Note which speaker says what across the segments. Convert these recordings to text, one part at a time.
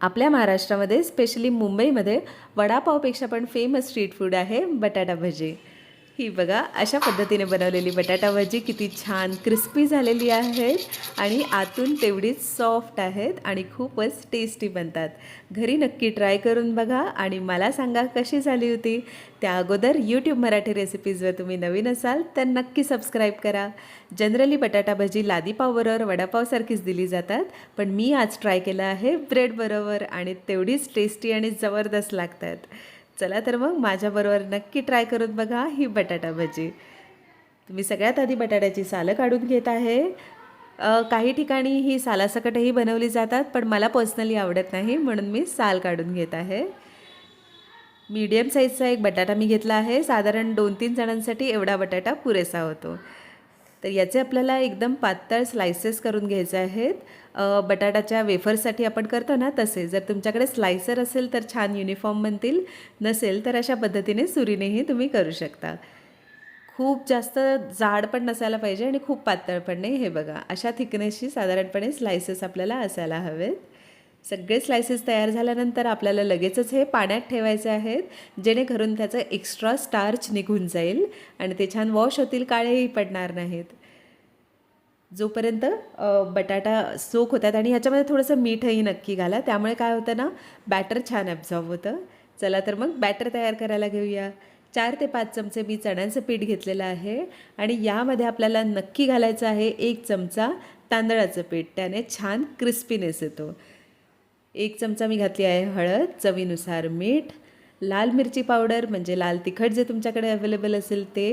Speaker 1: आपल्या महाराष्ट्रामध्ये स्पेशली मुंबईमध्ये वडापावपेक्षा पण फेमस स्ट्रीट फूड आहे बटाटा भजी. ही बघा अशा पद्धतीने बनवलेली बटाटा भजी किती छान क्रिस्पी झालेली आहेत आणि आतून तेवढीच सॉफ्ट आहेत आणि खूपच टेस्टी बनतात. घरी नक्की ट्राय करून बघा आणि मला सांगा कशी झाली होती. त्या अगोदर यूट्यूब मराठी रेसिपीजवर तुम्ही नवीन असाल तर नक्की सबस्क्राईब करा. जनरली बटाटा भजी लादीपावबरोबर वडापावसारखीच दिली जातात पण मी आज ट्राय केलं आहे ब्रेड बरोबर आणि तेवढीच टेस्टी आणि जबरदस्त लागतात. चला तर मग माझ्याबरोबर नक्की ट्राय करून बघा ही बटाटा भजी. तुम्ही सगळ्यात आधी बटाट्याची सालं काढून घेत आहे. काही ठिकाणी ही सालासकटही बनवली जातात पण मला पर्सनली आवडत नाही म्हणून मी साल काढून घेत आहे. मीडियम साईजचा एक बटाटा मी घेतला आहे. साधारण दोन तीन जणांसाठी एवढा बटाटा पुरेसा होतो. तर याचे आपल्याला एकदम पातळ स्लायसेस करून घ्यायचे आहेत. बटाट्याच्या बटाटाच्या वेफरसाठी आपण करतो ना तसे. जर तुमच्याकडे स्लायसर असेल तर छान युनिफॉर्म बनतील. नसेल तर अशा पद्धतीने सुरीनेही तुम्ही करू शकता. खूप जास्त जाड पण नसायला पाहिजे आणि खूप पातळ पण नाही. हे बघा अशा थिकनेसची साधारणपणे स्लायसेस आपल्याला असायला हवेत. सगळे स्लायसेस तयार झाल्यानंतर आपल्याला लगेचच हे पाण्यात ठेवायचे आहेत जेणेकरून त्याचं एक्स्ट्रा स्टार्च निघून जाईल आणि ते छान वॉश होतील काळेही पडणार नाहीत. जोपर्यंत बटाटा सोक होतात आणि ह्याच्यामध्ये थोडंसं मीठही नक्की घाला. त्यामुळे काय होतं ना बॅटर छान ॲब्झॉर्ब होतं. चला तर मग बॅटर तयार करायला घेऊया. चार ते पाच चमचे मी चण्याचं पीठ घेतलेलं आहे आणि यामध्ये आपल्याला नक्की घालायचं आहे एक चमचा तांदळाचं पीठ. त्याने छान क्रिस्पीनेस येतो. एक चमचा मी घातली आहे हळद चवीनुसार मीठ लाल मिरची पावडर म्हणजे लाल तिखट जे तुमच्याकडे अवेलेबल असेल ते.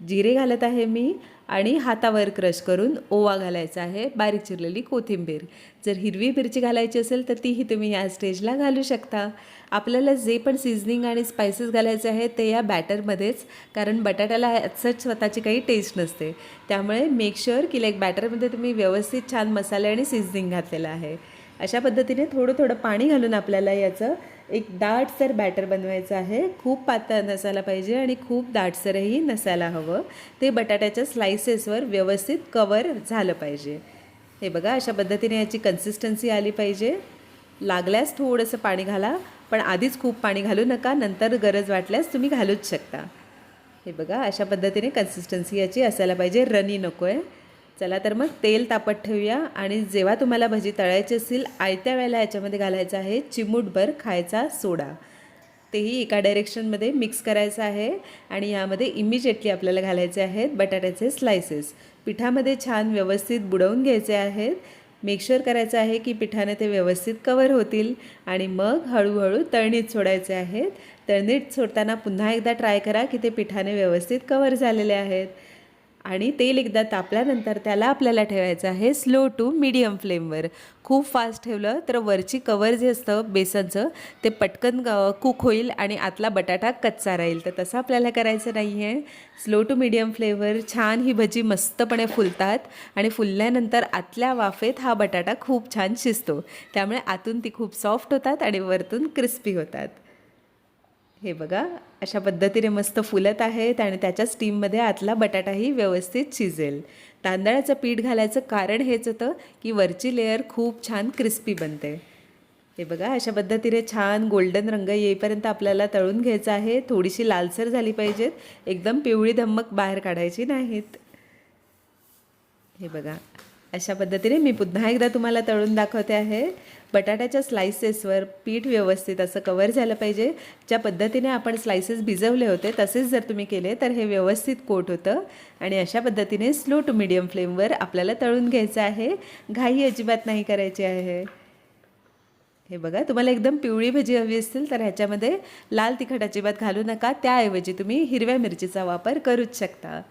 Speaker 1: जिरे घालत आहे मी. आणि हातावर क्रश करून ओवा घालायचा आहे बारीक चिरलेली कोथिंबीर. जर हिरवी मिरची घालायची असेल तर तीही तुम्ही या स्टेजला घालू शकता. आपल्याला जे पण सिझनिंग आणि स्पायसेस घालायचे आहे ते या बॅटरमध्येच कारण बटाट्याला ॲजसच स्वतःची काही टेस्ट नसते. त्यामुळे मेक शुअर की लाईक बॅटरमध्ये तुम्ही व्यवस्थित छान मसाले आणि सिझनिंग घातलेलं आहे. अशा पद्धतीने थोडं थोडं पाणी घालून आपल्याला याचं एक दाटसर बॅटर बनवायचं आहे. खूप पातळ नसायला पाहिजे आणि खूप दाटसरही नसायला हवं. ते बटाट्याच्या स्लायसेसवर व्यवस्थित कवर झालं पाहिजे. हे बघा अशा पद्धतीने याची कन्सिस्टन्सी आली पाहिजे. लागल्यास थोडंसं पाणी घाला पण आधीच खूप पाणी घालू नका नंतर गरज वाटल्यास तुम्ही घालूच शकता. हे बघा अशा पद्धतीने कन्सिस्टन्सी याची असायला पाहिजे. रनी नको आहे चला तर मग तेल तापत ठेवूया. आणि जेव्हा तुम्हाला भजी तळायची असेल आयत्या वेळेला याच्यामध्ये घालायचं आहे चिमूटभर खायचा सोडा. तेही एका डायरेक्शनमध्ये मिक्स करायचं आहे. आणि यामध्ये इमिजिएटली आपल्याला घालायचे आहेत बटाट्याचे स्लायसेस पिठामध्ये छान व्यवस्थित बुडवून घ्यायचे आहेत. मेकश्युअर करायचं आहे की पिठाने ते व्यवस्थित कवर होतील. आणि मग हळूहळू तळणीत सोडायचे आहेत. तळणीत सोडताना पुन्हा एकदा ट्राय करा की ते पिठाने व्यवस्थित कवर झालेले आहेत. आणि तेल एकदा तापल्यानंतर त्याला आपल्याला ठेवायचं आहे स्लो टू मीडियम फ्लेमवर खूप फास्ट ठेवलं तर वरची कवर जे असतं बेसनचं ते पटकन कुक होईल आणि आतला बटाटा कच्चा राहील. तर तसं आपल्याला करायचं नाही आहे स्लो टू मीडियम फ्लेवर छान ही भजी मस्तपणे फुलतात आणि फुलल्यानंतर आतल्या वाफेत हा बटाटा खूप छान शिजतो. त्यामुळे आतून ती खूप सॉफ्ट होतात आणि वरतून क्रिस्पी होतात. हे बघा अशा पद्धतीने मस्त फुलत आहेत आणि त्याच्या स्टीममध्ये आतला बटाटाही व्यवस्थित शिजेल. तांदळाचं पीठ घालायचं कारण हेच होतं की वरची लेअर खूप छान क्रिस्पी बनते. हे बघा अशा पद्धतीने छान गोल्डन रंग येईपर्यंत आपल्याला तळून घ्यायचं आहे. थोडीशी लालसर झाली पाहिजेत. एकदम पिवळी धम्मक बाहेर काढायची नाहीत. हे बघा अशा पद्धतीने मी पुन्हा एकदा तुम्हाला तळून दाखवते आहे. बटाट्याच्या स्लायसेसवर पीठ व्यवस्थित असं कवर झालं पाहिजे. ज्या पद्धतीने आपण स्लायसेस भिजवले होते तसेच जर तुम्ही केले तर हे व्यवस्थित कोट होतं. आणि अशा पद्धतीने स्लो टू मिडियम फ्लेमवर आपल्याला तळून घ्यायचं आहे. घाई अजिबात नाही करायची आहे. हे बघा तुम्हाला एकदम पिवळी भजी हवी असतील तर ह्याच्यामध्ये लाल तिखट अजिबात घालू नका. त्याऐवजी तुम्ही हिरव्या मिरचीचा वापर करूच शकता.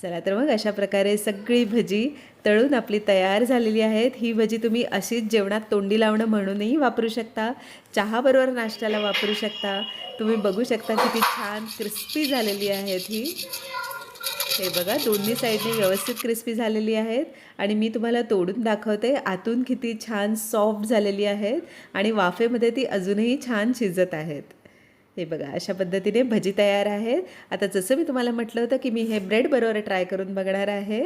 Speaker 1: चला तर मग अशा प्रकारे सगळी भजी तळून आपली तयार झालेली आहेत. ही भजी तुम्ही अशीच जेवणात तोंडी लावणं म्हणूनही वापरू शकता. चहाबरोबर नाश्त्याला वापरू शकता. तुम्ही बघू शकता किती छान क्रिस्पी झालेली आहेत ही. हे बघा दोन्ही साईडने व्यवस्थित क्रिस्पी झालेली आहेत. आणि मी तुम्हाला तोडून दाखवते आतून किती छान सॉफ्ट झालेली आहेत आणि वाफेमध्ये ती अजूनही छान शिजत आहेत. हे बघा अशा पद्धतीने भजी तयार आहेत. आता जसं मी तुम्हाला म्हटलं होतं की मी हे ब्रेड बरोबर ट्राय करून बघणार आहे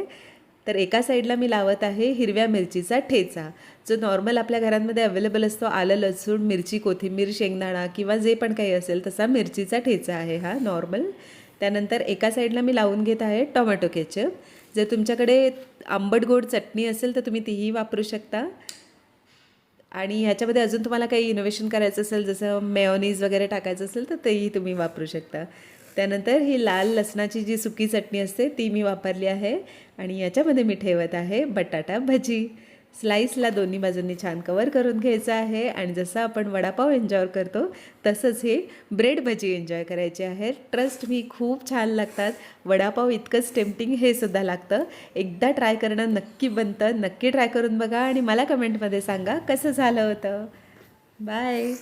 Speaker 1: तर एका साईडला मी लावत आहे हिरव्या मिरचीचा ठेचा. जो नॉर्मल आपल्या घरांमध्ये अवेलेबल असतो आलं लसूण मिरची कोथिंबीर शेंगदाणा किंवा जे पण काही असेल तसा मिरचीचा ठेचा आहे हा नॉर्मल. त्यानंतर एका साईडला मी लावून घेत आहे टोमॅटो केचप. जर तुमच्याकडे आंबट गोड चटणी असेल तर तुम्ही तीही वापरू शकता. आणि ह्याच्यामध्ये अजून तुम्हाला काही इनोव्हेशन करायचं असेल जसं मेयोनीज वगैरे टाकायचं असेल तर तेही तुम्ही वापरू शकता. त्यानंतर ही लाल लसणाची जी सुकी चटणी असते ती मी वापरली आहे. आणि याच्यामध्ये मी ठेवत आहे बटाटा भजी. स्लाईसला दोन्ही बाजूंनी छान कवर करून घ्यायचं आहे आणि जसं आपण वडापाव एन्जॉय करतो तसंच हे ब्रेड भजी एन्जॉय करायचे आहे. ट्रस्ट मी खूप छान लागतात. वडापाव इतकंच टेम्पटिंग हे सुद्धा लागतं. एकदा ट्राय करणं नक्की बनतं. नक्की ट्राय करून बघा आणि मला कमेंटमध्ये सांगा कसं झालं होतं. बाय